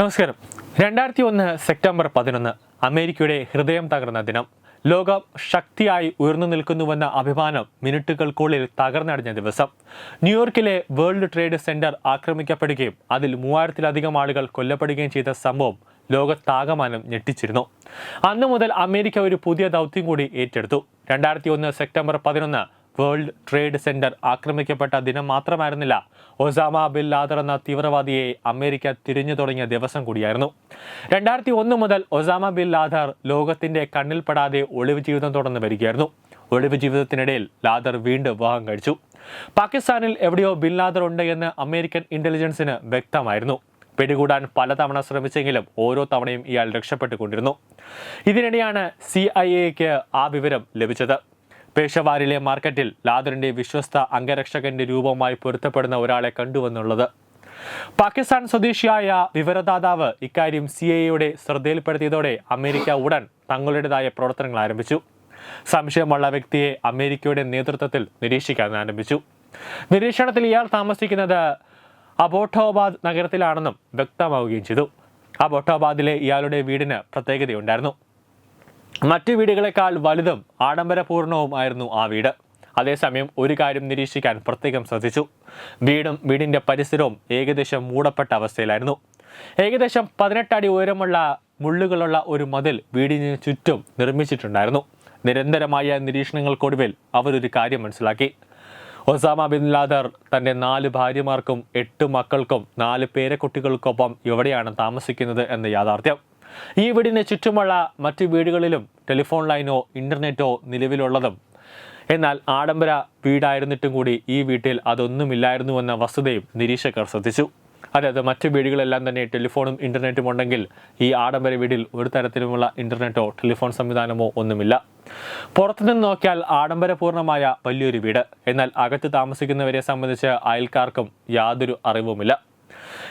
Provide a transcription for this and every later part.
നമസ്കാരം. രണ്ടായിരത്തി ഒന്ന് സെപ്റ്റംബർ പതിനൊന്ന് അമേരിക്കയുടെ ഹൃദയം തകർന്ന ദിനം. ലോകം ശക്തിയായി ഉയർന്നു നിൽക്കുന്നുവെന്ന അഭിമാനം മിനിറ്റുകൾക്കുള്ളിൽ തകർന്നടിഞ്ഞ ദിവസം. ന്യൂയോർക്കിലെ വേൾഡ് ട്രേഡ് സെന്റർ ആക്രമിക്കപ്പെടുകയും അതിൽ മൂവായിരത്തിലധികം ആളുകൾ കൊല്ലപ്പെടുകയും ചെയ്ത സംഭവം ലോകത്താകമാനം ഞെട്ടിച്ചിരുന്നു. അന്നു മുതൽ അമേരിക്ക ഒരു പുതിയ ദൗത്യം കൂടി ഏറ്റെടുത്തു. രണ്ടായിരത്തി ഒന്ന് സെപ്റ്റംബർ പതിനൊന്ന് വേൾഡ് ട്രേഡ് സെന്റർ ആക്രമിക്കപ്പെട്ട ദിനം മാത്രമായിരുന്നില്ല. ഒസാമ ബിൻ ലാദർ എന്ന തീവ്രവാദിയെ അമേരിക്ക തിരിഞ്ഞു തുടങ്ങിയ ദിവസം കൂടിയായിരുന്നു. രണ്ടായിരത്തി ഒന്ന് മുതൽ ഒസാമ ബിൻ ലാദർ ലോകത്തിന്റെ കണ്ണിൽപ്പെടാതെ ഒളിവ് ജീവിതം തുടർന്ന് വരികയായിരുന്നു. ഒളിവ് ജീവിതത്തിനിടയിൽ ലാദർ വീണ്ടും വിവാഹം കഴിച്ചു. പാകിസ്ഥാനിൽ എവിടെയോ ബിൻ ലാദർ ഉണ്ട് എന്ന് അമേരിക്കൻ ഇന്റലിജൻസിന് വ്യക്തമായിരുന്നു. പിടികൂടാൻ പലതവണ ശ്രമിച്ചെങ്കിലും ഓരോ തവണയും ഇയാൾ രക്ഷപ്പെട്ടുകൊണ്ടിരുന്നു. ഇതിനിടെയാണ് സി ഐ എക്ക് ആ വിവരം ലഭിച്ചത്. പേഷവാരിലെ മാർക്കറ്റിൽ ലാദറിന്റെ വിശ്വസ്ത അംഗരക്ഷകന്റെ രൂപവുമായി പൊരുത്തപ്പെടുന്ന ഒരാളെ കണ്ടുവെന്നുള്ളത്. പാകിസ്ഥാൻ സ്വദേശിയായ വിവരദാതാവ് ഇക്കാര്യം സി എയുടെ ശ്രദ്ധയിൽപ്പെടുത്തിയതോടെ അമേരിക്ക ഉടൻ തങ്ങളുടേതായ പ്രവർത്തനങ്ങൾ ആരംഭിച്ചു. സംശയമുള്ള വ്യക്തിയെ അമേരിക്കയുടെ നേതൃത്വത്തിൽ നിരീക്ഷിക്കാൻ ആരംഭിച്ചു. നിരീക്ഷണത്തിൽ ഇയാൾ താമസിക്കുന്നത് അബോട്ടോബാദ് നഗരത്തിലാണെന്നും വ്യക്തമാവുകയും ചെയ്തു. അബോട്ടോബാദിലെ ഇയാളുടെ വീടിന് പ്രത്യേകതയുണ്ടായിരുന്നു. മറ്റു വീടുകളെക്കാൾ വലുതും ആഡംബരപൂർണവും ആയിരുന്നു ആ വീട്. അതേസമയം ഒരു കാര്യം നിരീക്ഷിക്കാൻ പ്രത്യേകം ശ്രദ്ധിച്ചു. വീടും വീടിന്റെ പരിസരവും ഏകദേശം മൂടപ്പെട്ട അവസ്ഥയിലായിരുന്നു. ഏകദേശം പതിനെട്ടടി ഉയരമുള്ള മുള്ളുകളുള്ള ഒരു മതിൽ വീടിന് ചുറ്റും നിർമ്മിച്ചിട്ടുണ്ടായിരുന്നു. നിരന്തരമായ നിരീക്ഷണങ്ങൾക്കൊടുവിൽ അവരൊരു കാര്യം മനസ്സിലാക്കി. ഒസാമ ബിൻ ലാദർ തന്റെ നാല് ഭാര്യമാർക്കും എട്ട് മക്കൾക്കും നാല് പേരക്കുട്ടികൾക്കൊപ്പം എവിടെയാണ് താമസിക്കുന്നത് എന്ന യാഥാർത്ഥ്യം. ഈ വീടിന് ചുറ്റുമുള്ള മറ്റ് വീടുകളിലും ടെലിഫോൺ ലൈനോ ഇന്റർനെറ്റോ നിലവിലുള്ളതും. എന്നാൽ ആഡംബര വീടായിരുന്നിട്ടും കൂടി ഈ വീട്ടിൽ അതൊന്നുമില്ലായിരുന്നുവെന്ന വസ്തുതയും നിരീക്ഷകർ ശ്രദ്ധിച്ചു. അതായത് മറ്റ് വീടുകളെല്ലാം തന്നെ ടെലിഫോണും ഇന്റർനെറ്റും ഉണ്ടെങ്കിൽ ഈ ആഡംബര വീടിൽ ഒരു തരത്തിലുമുള്ള ഇന്റർനെറ്റോ ടെലിഫോൺ സംവിധാനമോ ഒന്നുമില്ല. പുറത്തുനിന്ന് നോക്കിയാൽ ആഡംബരപൂർണമായ വലിയൊരു വീട്. എന്നാൽ അകത്ത് താമസിക്കുന്നവരെ സംബന്ധിച്ച് അയൽക്കാർക്കും യാതൊരു അറിവുമില്ല.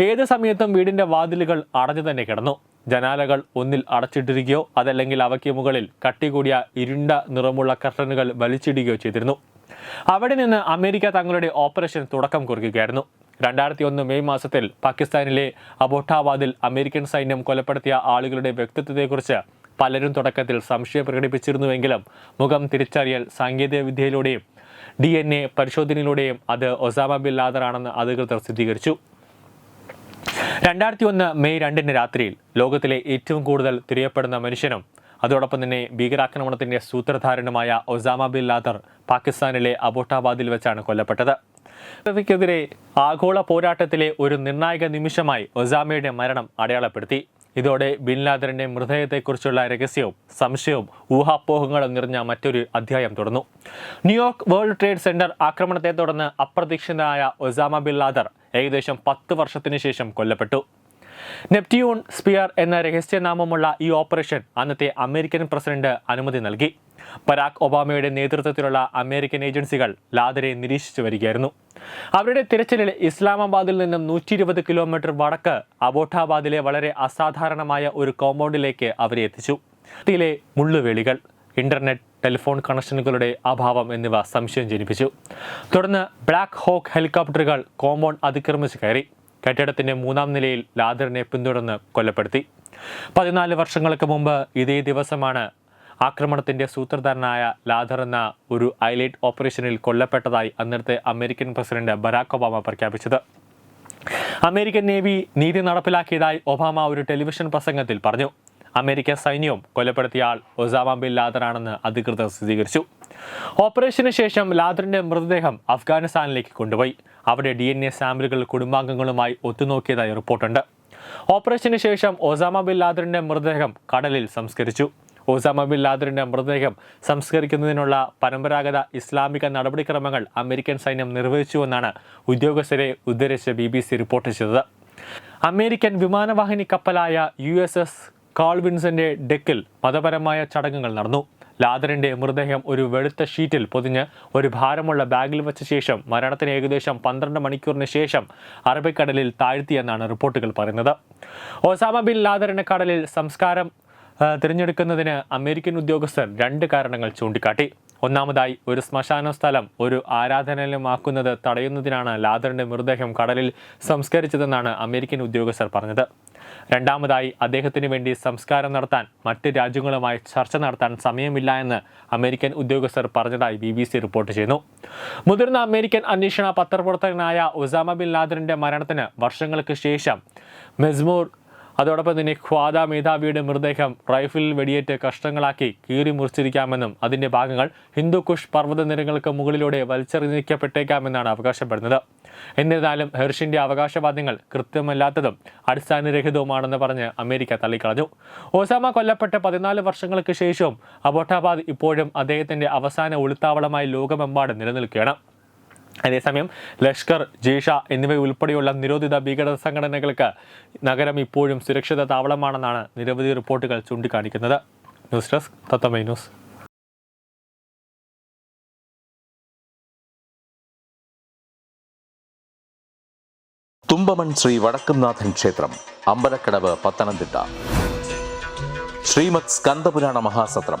ഏത് സമയത്തും വീടിന്റെ വാതിലുകൾ അടഞ്ഞു തന്നെ കിടന്നു. ജനാലകൾ ഒന്നിൽ അടച്ചിട്ടിരിക്കുകയോ അതല്ലെങ്കിൽ അവയ്ക്ക് മുകളിൽ കട്ടി കൂടിയ ഇരുണ്ട നിറമുള്ള കർട്ടനുകൾ വലിച്ചിടുകയോ ചെയ്തിരുന്നു. അവിടെ നിന്ന് അമേരിക്ക തങ്ങളുടെ ഓപ്പറേഷൻ തുടക്കം കുറിക്കുകയായിരുന്നു. രണ്ടായിരത്തി ഒന്ന് മെയ് മാസത്തിൽ പാകിസ്ഥാനിലെ അബോട്ടാബാദിൽ അമേരിക്കൻ സൈന്യം കൊലപ്പെടുത്തിയ ആളുകളുടെ വ്യക്തിത്വത്തെക്കുറിച്ച് പലരും തുടക്കത്തിൽ സംശയം പ്രകടിപ്പിച്ചിരുന്നുവെങ്കിലും മുഖം തിരിച്ചറിയൽ സാങ്കേതിക വിദ്യയിലൂടെയും ഡി എൻ എ പരിശോധനയിലൂടെയും അത് ഒസാമ ബിൻ ലാദറാണെന്ന് അധികൃതർ സ്ഥിരീകരിച്ചു. രണ്ടായിരത്തി ഒന്ന് മെയ് രണ്ടിന് രാത്രിയിൽ ലോകത്തിലെ ഏറ്റവും കൂടുതൽ തിരിയപ്പെടുന്ന മനുഷ്യനും അതോടൊപ്പം തന്നെ ഭീകരാക്രമണത്തിന്റെ സൂത്രധാരനുമായ ഒസാമ ബിൻ ലാദർ പാകിസ്ഥാനിലെ അബോട്ടാബാദിൽ വെച്ചാണ് കൊല്ലപ്പെട്ടത്. ഭീകരതയ്ക്കെതിരെ ആഗോള പോരാട്ടത്തിലെ ഒരു നിർണായക നിമിഷമായി ഒസാമയുടെ മരണം അടയാളപ്പെടുത്തി. ഇതോടെ ബിൻ ലാദറിന്റെ മൃതദേഹത്തെക്കുറിച്ചുള്ള രഹസ്യവും സംശയവും ഊഹാപോഹങ്ങളും നിറഞ്ഞ മറ്റൊരു അധ്യായം തുടർന്നു. ന്യൂയോർക്ക് വേൾഡ് ട്രേഡ് സെന്റർ ആക്രമണത്തെ തുടർന്ന് അപ്രതീക്ഷിതനായ ഒസാമ ബിൻ ലാദർ ഏകദേശം പത്ത് വർഷത്തിനു ശേഷം കൊല്ലപ്പെട്ടു. നെപ്റ്റ്യൂൺ സ്പിയർ എന്ന രഹസ്യനാമമുള്ള ഈ ഓപ്പറേഷൻ അന്നത്തെ അമേരിക്കൻ പ്രസിഡന്റ് അനുമതി നൽകി. ബരാക് ഒബാമയുടെ നേതൃത്വത്തിലുള്ള അമേരിക്കൻ ഏജൻസികൾ ലാദരെ നിരീക്ഷിച്ചു വരികയായിരുന്നു. അവരുടെ തിരച്ചിലിൽ ഇസ്ലാമാബാദിൽ നിന്നും നൂറ്റി ഇരുപത് കിലോമീറ്റർ വടക്ക് അബോട്ടാബാദിലെ വളരെ അസാധാരണമായ ഒരു കോമ്പൗണ്ടിലേക്ക് അവരെ എത്തിച്ചു. ഇതിലെ മുള്ളുവേളികൾ ഇന്റർനെറ്റ് ടെലിഫോൺ കണക്ഷനുകളുടെ അഭാവം എന്നിവ സംശയം ജനിപ്പിച്ചു. തുടർന്ന് ബ്ലാക്ക് ഹോക്ക് ഹെലികോപ്റ്ററുകൾ കോമ്പൗണ്ട് അതിക്രമിച്ച് കയറി. കെട്ടിടത്തിന്റെ മൂന്നാം നിലയിൽ ലാദറിനെ പിന്തുടർന്ന് കൊലപ്പെടുത്തി. പതിനാല് വർഷങ്ങൾക്ക് മുമ്പ് ഇതേ ദിവസമാണ് ആക്രമണത്തിന്റെ സൂത്രധാരനായ ലാദർ എന്ന ഒരു ഐലൈറ്റ് ഓപ്പറേഷനിൽ കൊല്ലപ്പെട്ടതായി അന്നത്തെ അമേരിക്കൻ പ്രസിഡന്റ് ബരാക് ഒബാമ പ്രഖ്യാപിച്ചത്. അമേരിക്കൻ നേവി നീതി നടപ്പിലാക്കിയതായി ഒബാമ ഒരു ടെലിവിഷൻ പ്രസംഗത്തിൽ പറഞ്ഞു. അമേരിക്ക സൈന്യവും കൊലപ്പെടുത്തിയ ആൾ ഒസാമ ബിൻ ലാദറാണെന്ന് അധികൃതർ സ്ഥിരീകരിച്ചു. ഓപ്പറേഷന് ശേഷം ലാദറിന്റെ മൃതദേഹം അഫ്ഗാനിസ്ഥാനിലേക്ക് കൊണ്ടുപോയി. അവിടെ ഡി എൻ എ സാമ്പിളുകൾ കുടുംബാംഗങ്ങളുമായി ഒത്തുനോക്കിയതായി റിപ്പോർട്ടുണ്ട്. ഓപ്പറേഷന് ശേഷം ഒസാമ ബിൻ ലാദറിന്റെ മൃതദേഹം കടലിൽ സംസ്കരിച്ചു. ഒസാമ ബിൻ ലാദറിന്റെ മൃതദേഹം സംസ്കരിക്കുന്നതിനുള്ള പരമ്പരാഗത ഇസ്ലാമിക നടപടിക്രമങ്ങൾ അമേരിക്കൻ സൈന്യം നിർവഹിച്ചുവെന്നാണ് ഉദ്യോഗസ്ഥരെ ഉദ്ധരിച്ച് ബി ബി സി റിപ്പോർട്ട് ചെയ്തത്. അമേരിക്കൻ വിമാനവാഹിനി കപ്പലായ യു എസ് എസ് കാൾവിൻസിന്റെ ഡെക്കിൽ മതപരമായ ചടങ്ങുകൾ നടന്നു. ലാദറിന്റെ മൃതദേഹം ഒരു വെളുത്ത ഷീറ്റിൽ പൊതിഞ്ഞ് ഒരു ഭാരമുള്ള ബാഗിൽ വെച്ച ശേഷം മരണത്തിന് ഏകദേശം പന്ത്രണ്ട് മണിക്കൂറിന് ശേഷം അറബിക്കടലിൽ താഴ്ത്തിയെന്നാണ് റിപ്പോർട്ടുകൾ പറയുന്നത്. ഒസാമ ബിൻ ലാദറിന്റെ കടലിൽ സംസ്കാരം തിരഞ്ഞെടുക്കുന്നതിന് അമേരിക്കൻ ഉദ്യോഗസ്ഥർ രണ്ട് കാരണങ്ങൾ ചൂണ്ടിക്കാട്ടി. ഒന്നാമതായി ഒരു ശ്മശാന സ്ഥലം ഒരു ആരാധനാലയമാക്കുന്നത് തടയുന്നതിനാണ് ലാദറിന്റെ മൃതദേഹം കടലിൽ സംസ്കരിച്ചതെന്നാണ് അമേരിക്കൻ ഉദ്യോഗസ്ഥർ പറഞ്ഞത്. രണ്ടാമതായി അദ്ദേഹത്തിന് വേണ്ടി സംസ്കാരം നടത്താൻ മറ്റ് രാജ്യങ്ങളുമായി ചർച്ച നടത്താൻ സമയമില്ല എന്ന് അമേരിക്കൻ ഉദ്യോഗസ്ഥർ പറഞ്ഞതായി ബി ബി സി റിപ്പോർട്ട് ചെയ്യുന്നു. മുതിർന്ന അമേരിക്കൻ അന്വേഷണ പത്രപ്രവർത്തകനായ ഒസാമ ബിൻ ലാദറിന്റെ മരണത്തിന് വർഷങ്ങൾക്ക് ശേഷം മെസ്മൂർ അതോടൊപ്പം തന്നെ ഖ്വാദ മേധാവിയുടെ മൃതദേഹം റൈഫിൽ വെടിയേറ്റ് കഷ്ണങ്ങളാക്കി കീറി മുറിച്ചിരിക്കാമെന്നും അതിന്റെ ഭാഗങ്ങൾ ഹിന്ദുക്കുഷ് പർവതനിരകൾക്ക് മുകളിലൂടെ വലിച്ചെറിഞ്ഞിരിക്കപ്പെട്ടേക്കാമെന്നാണ് അവകാശപ്പെടുന്നത്. എന്നിരുന്നാലും ഹെർഷിന്റെ അവകാശവാദങ്ങൾ കൃത്യമല്ലാത്തതും അടിസ്ഥാനരഹിതവുമാണെന്ന് പറഞ്ഞ് അമേരിക്ക തള്ളിക്കളഞ്ഞു. ഒസാമ കൊല്ലപ്പെട്ട പതിനാല് വർഷങ്ങൾക്ക് ശേഷവും അബോട്ടാബാദ് ഇപ്പോഴും അദ്ദേഹത്തിന്റെ അവസാന ഒളിത്താവളമായി ലോകമെമ്പാടും നിലനിൽക്കുകയാണ്. അതേസമയം ലഷ്കർ ജേഷ എന്നിവ ഉൾപ്പെടെയുള്ള നിരോധിത ഭീകര സംഘടനകൾക്ക് നഗരം ഇപ്പോഴും സുരക്ഷിത താവളമാണെന്നാണ് നിരവധി റിപ്പോർട്ടുകൾ ചൂണ്ടിക്കാണിക്കുന്നത്. News desk Tatwamayi news. Sree ക്ഷേത്രം അമ്പലക്കടവ് പത്തനംതിട്ട. ശ്രീമത് സ്കന്ദപുരാണ മഹാസത്രം.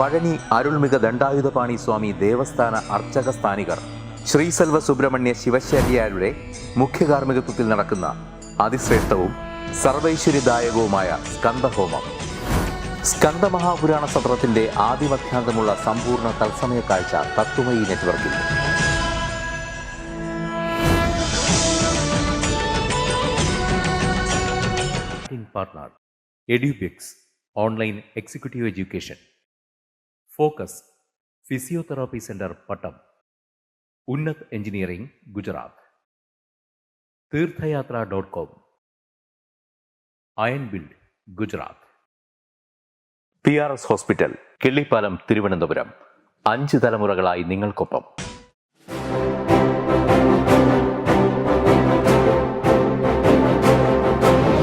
പഴനി അരുൾമിക ദണ്ഡായുധപാണി സ്വാമി ദേവസ്ഥാന അർച്ചക സ്ഥാനികർ ശ്രീസെൽവ സുബ്രഹ്മണ്യ ശിവശാരിയാരുടെ മുഖ്യ കാർമ്മികത്വത്തിൽ നടക്കുന്ന അതിശ്രേഷ്ഠവും സർവൈശ്വര്യദായകവുമായ സ്കന്ദഹോമം സ്കന്ദമഹാപുരാണ സത്രത്തിന്റെ ആദിമധ്യാന്തമുള്ള സമ്പൂർണ തത്സമയ കാഴ്ച തത്വമയി നെറ്റ്വർക്കിൽ. Edubix online executive Online focus physiotherapy centre Pattom. ഉന്നത് engineering Gujarat. Theerthayathra dot com. അയൻ build Gujarat. P R S hospital Killipalam Thiruvananthapuram. അഞ്ച് തലമുറകളായി നിങ്ങൾക്കൊപ്പം.